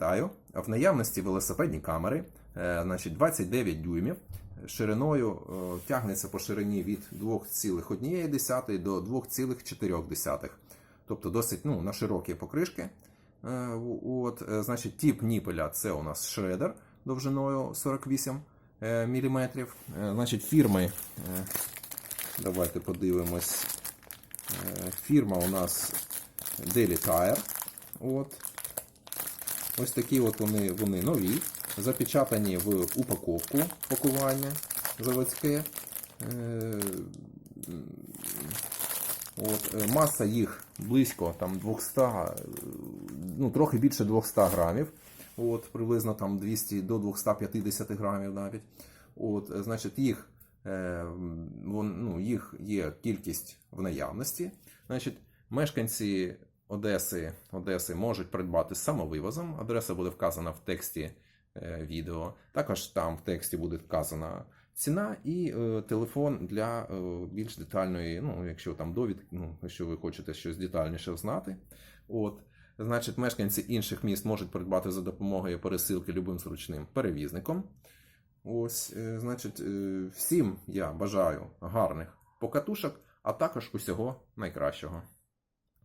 Вітаю! В наявності велосипедні камери, е, значить 29 дюймів. Шириною е, тягнеться по ширині від 2,1 до 2,4. Тобто досить ну, на широкі покришки. Е, От, значить, тип ніпеля це у нас шредер довжиною 48 мм. Значить, фірми, давайте подивимось. Фірма у нас Daily Tire. От. Ось такі от вони, вони нові, запечатані в упаковку пакування заводське. Е, От, е, маса їх близько там 200, е, ну трохи більше 200 грамів. От, приблизно там 200 до 250 грамів навіть. От, значить, їх, вон, ну, їх є кількість в наявності. Значить, мешканці Одеси, Одеси можуть придбати самовивозом. Адреса буде вказана в тексті е, відео. Також там в тексті буде вказана ціна і е, телефон для е, більш детальної, ну, якщо там довід, ну, якщо ви хочете щось детальніше знати. От. Значить, мешканці інших міст можуть придбати за допомогою пересилки любим зручним перевізником. Ось, е, значить, е, всім я бажаю гарних покатушок, а також усього найкращого.